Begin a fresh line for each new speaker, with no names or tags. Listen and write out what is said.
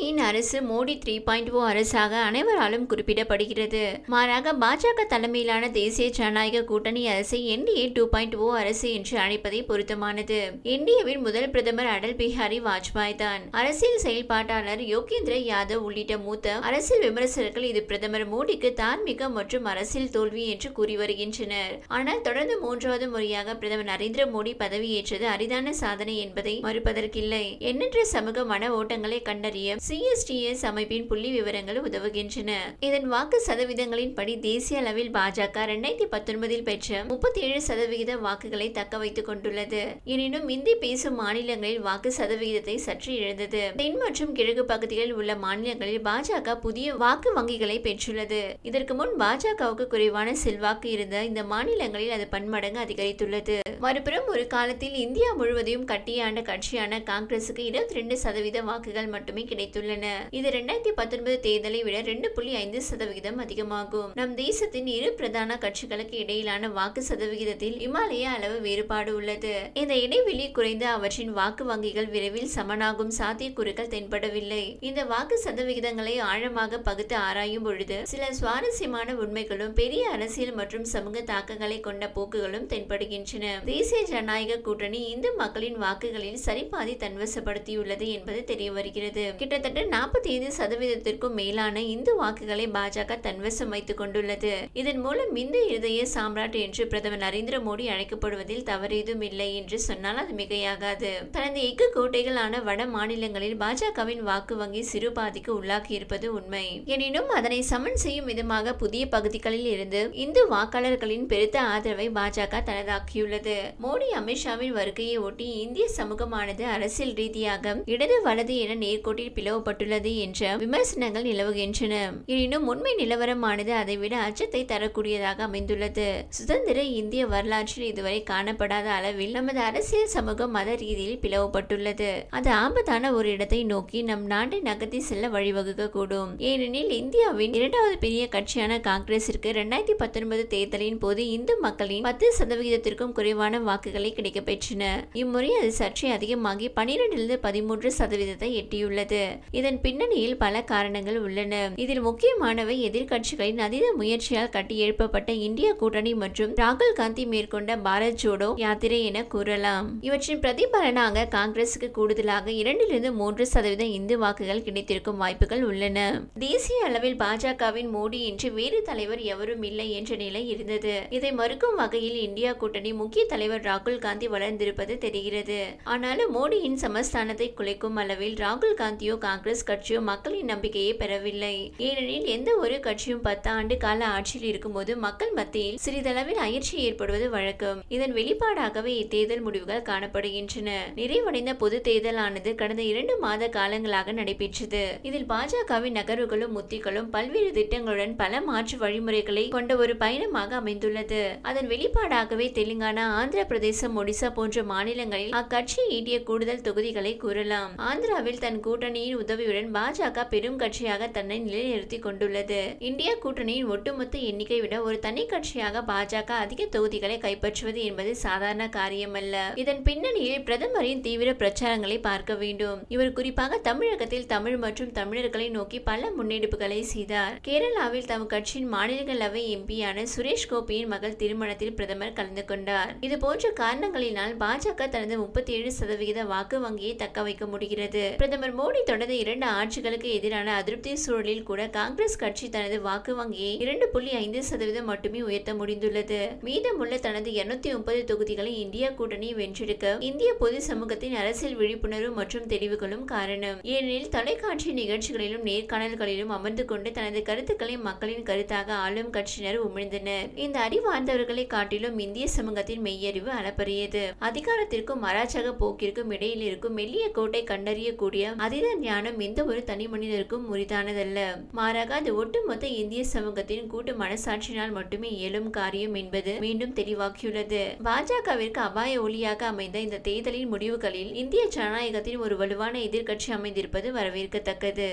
மோடியின் அரசு Modi three point ஓ அரசாக அனைவராலும் குறிப்பிடப்படுகிறது. மாறாக பாஜக தலைமையிலான தேசிய ஜனநாயக கூட்டணி அரசை என்டிஏ டூ பாயிண்ட் ஓ அரசு என்று அழைப்பதே பொருத்தமானது. இந்தியாவின் முதல் பிரதமர் அடல் பிஹாரி வாஜ்பாய் தான். அரசியல் செயல்பாட்டாளர் யோகேந்திர யாதவ் உள்ளிட்ட மூத்த அரசியல் விமர்சகர்கள் இது பிரதமர் மோடிக்கு தார்மீக மற்றும் அரசியல் தோல்வி என்று கூறி வருகின்றனர். ஆனால் தொடர்ந்து மூன்றாவது முறையாக பிரதமர் நரேந்திர மோடி பதவியேற்றது அரிதான சாதனை என்பதை மறுப்பதற்கில்லை. எண்ணற்ற சமூக மன ஓட்டங்களை கண்டறிய சிஎஸ்டிஎஸ் அமைப்பின் புள்ளி விவரங்கள் உதவுகின்றன. இதன் வாக்கு சதவீதங்களின் படி தேசிய அளவில் பாஜக இரண்டாயிரத்தி பத்தொன்பதில் பெற்ற முப்பத்தி ஏழு சதவிகித வாக்குகளை தக்க வைத்துக் கொண்டுள்ளது. எனினும் இந்தி பேசும் மாநிலங்களில் வாக்கு சதவிகிதத்தை சற்று இழந்தது. தென் மற்றும் கிழக்கு பகுதிகளில் உள்ள மாநிலங்களில் பாஜக புதிய வாக்கு வங்கிகளை பெற்றுள்ளது. இதற்கு முன் பாஜகவுக்கு குறைவான செல்வாக்கு இருந்த இந்த மாநிலங்களில் அது பன்மடங்கு அதிகரித்துள்ளது. மறுபுறம் ஒரு காலத்தில் இந்தியா முழுவதையும் கட்டியாண்ட கட்சியான காங்கிரசுக்கு இருபத்தி ரெண்டு சதவீத வாக்குகள் மட்டுமே கிடைத்துள்ளன இது இரண்டாயிரத்தி பத்தொன்பது தேர்தலை விட ரெண்டு புள்ளி ஐந்து சதவிகிதம் அதிகமாகும். நம் தேசத்தின் இரு பிரதான கட்சிகளுக்கு இடையிலான வாக்கு சதவிகிதத்தில் இமாலய அளவு வேறுபாடு உள்ளது. இந்த இடைவெளி குறைந்து அவற்றின் வாக்கு வங்கிகள் விரைவில் சமனாகும் சாத்தியக்கூறுகள் தென்படவில்லை. இந்த வாக்கு சதவிகிதங்களை ஆழமாக பகுத்து ஆராயும் பொழுது சில சுவாரஸ்யமான உண்மைகளும் பெரிய அரசியல் மற்றும் சமூக தாக்கங்களை கொண்ட போக்குகளும் தென்படுகின்றன. தேசிய ஜனநாயக கூட்டணி இந்து மக்களின் வாக்குகளில் சரிபாதி தன்வசப்படுத்தியுள்ளது என்பது தெரிய வருகிறது. கிட்டத்தட்ட நாற்பத்தி ஐந்து சதவீதத்திற்கும் மேலான இந்து வாக்குகளை பாஜக தன்வசம் வைத்துக் கொண்டுள்ளது. இதன் மூலம் இந்து இருதய சாம்ராட் என்று பிரதமர் நரேந்திர மோடி அழைக்கப்படுவதில் தவறேதும் இல்லை என்று சொன்னால் அது மிகையாகாது. தனது எக்கு கோட்டைகளான வட மாநிலங்களில் பாஜகவின் வாக்கு வங்கி சிறு பாதிக்கு உள்ளாகி இருப்பது உண்மை. எனினும் அதனை சமன் செய்யும் விதமாக புதிய பகுதிகளில் இருந்து இந்து வாக்காளர்களின் பெருத்த ஆதரவை பாஜக தனதாக்கியுள்ளது. மோடி அமித்ஷாவின் வருகையை ஒட்டி இந்திய சமூகமானது அரசியல் ரீதியாக இடது வலது என நேர்கோட்டில் நிறுவப்பட்டுள்ளது என்ற விமர்சனங்கள் நிலவுகின்றன. எனினும் உண்மை நிலவரமானது அதைவிட அச்சத்தை தரக்கூடியதாக அமைந்துள்ளது. சுதந்திர இந்திய வரலாற்றில் இதுவரை காணப்படாத அளவில் நமது அரசியல் சமூகம் மத ரீதியில் பிளவுபட்டுள்ளது. அது ஆபத்தான ஒரு இடத்தை நோக்கி நம் நாட்டை நகர்த்தி செல்ல வழிவகுக்க கூடும் ஏனெனில் இந்தியாவின் இரண்டாவது பெரிய கட்சியான காங்கிரசிற்கு இரண்டாயிரத்தி பத்தொன்பது தேர்தலின் போது இந்து மக்களின் பத்து சதவிகிதத்திற்கும் குறைவான வாக்குகளை கிடைக்கப்பெற்றன. இம்முறை அது சற்றே அதிகமாகி பனிரெண்டிலிருந்து பதிமூன்று சதவீதத்தை எட்டியுள்ளது. இதன் பின்னணியில் பல காரணங்கள் உள்ளன. இதில் முக்கியமானவை எதிர்க்கட்சிகளின் அதீத முயற்சியால் கட்டி எழுப்பப்பட்ட இந்திய கூட்டணி மற்றும் ராகுல் காந்தி மேற்கொண்ட பாரத் ஜோடோ யாத்திரை என கூறலாம். இவற்றின் பிரதிபலனாக காங்கிரசுக்கு கூடுதலாக இரண்டிலிருந்து மூன்று சதவீத இந்து வாக்குகள் கிடைத்திருக்கும் வாய்ப்புகள் உள்ளன. தேசிய அளவில் பாஜகவின் மோடி என்று வேறு தலைவர் எவரும் இல்லை என்ற நிலை இருந்தது. இதை மறுக்கும் வகையில் இந்தியா கூட்டணி முக்கிய தலைவர் ராகுல் காந்தி வளர்ந்திருப்பது தெரிகிறது. ஆனாலும் மோடியின் சமஸ்தானத்தை குலைக்கும் அளவில் ராகுல் காந்தியோ காங்கிரஸ் கட்சியும் மக்களின் நம்பிக்கையை பெறவில்லை. ஏனெனில் எந்த ஒரு கட்சியும் பத்து ஆண்டு கால ஆட்சியில் இருக்கும்போது மக்கள் மத்தியில் சிறிதளவில் அயற்சி ஏற்படுவது வழக்கம். இதன் வெளிப்பாடாகவே இத்தேர்தல் முடிவுகள் காணப்படுகின்றன. நிறைவடைந்த பொது தேர்தலானது கடந்த இரண்டு மாத காலங்களாக நடைபெற்றது. இதில் பாஜகவின் நகர்வுகளும் உத்திகளும் பல்வேறு திட்டங்களுடன் பல மாற்று வழிமுறைகளை கொண்ட ஒரு பயணமாக அமைந்துள்ளது. அதன் வெளிப்பாடாகவே தெலுங்கானா ஆந்திர பிரதேசம் ஒடிசா போன்ற மாநிலங்களில் அக்கட்சி ஈட்டிய கூடுதல் தொகுதிகளை கூறலாம். ஆந்திராவில் தன் கூட்டணியின் உதவியுடன் பாஜக பெரும் கட்சியாக தன்னை நிலைநிறுத்தி கொண்டுள்ளது. இந்தியா கூட்டணியின் ஒட்டுமொத்த எண்ணிக்கை விட ஒரு தனி கட்சியாக பாஜக அதிக தொகுதிகளை கைப்பற்றுவது என்பது சாதாரண காரியமல்ல. இதன் பின்னணியில் பிரதமரின் தீவிர பிரச்சாரங்களை பார்க்க வேண்டும். இவர் குறிப்பாக தமிழகத்தில் தமிழ் மற்றும் தமிழர்களை நோக்கி பல முன்னெடுப்புகளை செய்தார். கேரளாவில் தம் கட்சியின் மாநிலங்களவை எம்பியான சுரேஷ் கோபியின் மகள் திருமணத்தில் பிரதமர் கலந்து கொண்டார். இது போன்ற காரணங்களினால் பாஜக தனது முப்பத்தி ஏழு சதவிகித வாக்கு வங்கியை தக்க வைக்க முடிகிறது. பிரதமர் மோடி தொடர்ந்து இரண்டு ஆட்சிகளுக்கு எதிரான அதிருப்தி சூழலில் கூட காங்கிரஸ் கட்சி தனது வாக்கு வங்கியை இரண்டு புள்ளி ஐந்து சதவீதம் மட்டுமே உயர்த்த முடிந்துள்ளது. மீதமுள்ள தனது இருநூத்தி முப்பது தொகுதிகளை இந்தியா கூட்டணி வென்றெடுக்க இந்திய பொது சமூகத்தின் அரசியல் விழிப்புணர்வு மற்றும் தெளிவுகளும் காரணம். ஏனெனில் தொலைக்காட்சி நிகழ்ச்சிகளிலும் நேர்காணல்களிலும் அமர்ந்து கொண்டு தனது கருத்துக்களை மக்களின் கருத்தாக ஆளும் கட்சியினர் உமிழ்ந்தனர். இந்த அறிவார்ந்தவர்களை காட்டிலும் இந்திய சமூகத்தின் மெய்யறிவு அளப்பரியது. அதிகாரத்திற்கும் அராஜக போக்கிற்கும் இடையில் இருக்கும் மெல்லிய கோட்டை கண்டறியக்கூடிய அதீத ஞானம் எந்த ஒரு தனி மனிதருக்கும் உரிதானதல்ல மாறாக அது ஒட்டுமொத்த இந்திய சமூகத்தின் கூட்டு மனசாட்சியினால் மட்டுமே இயலும் காரியம் என்பது மீண்டும் தெளிவாக்கியுள்ளது பாஜகவிற்கு அபாய ஒளியாக அமைந்த இந்த தேர்தலின் முடிவுகளில் இந்திய ஜனநாயகத்தின் ஒரு வலுவான எதிர்க்கட்சி அமைந்திருப்பது வரவேற்கத்தக்கது.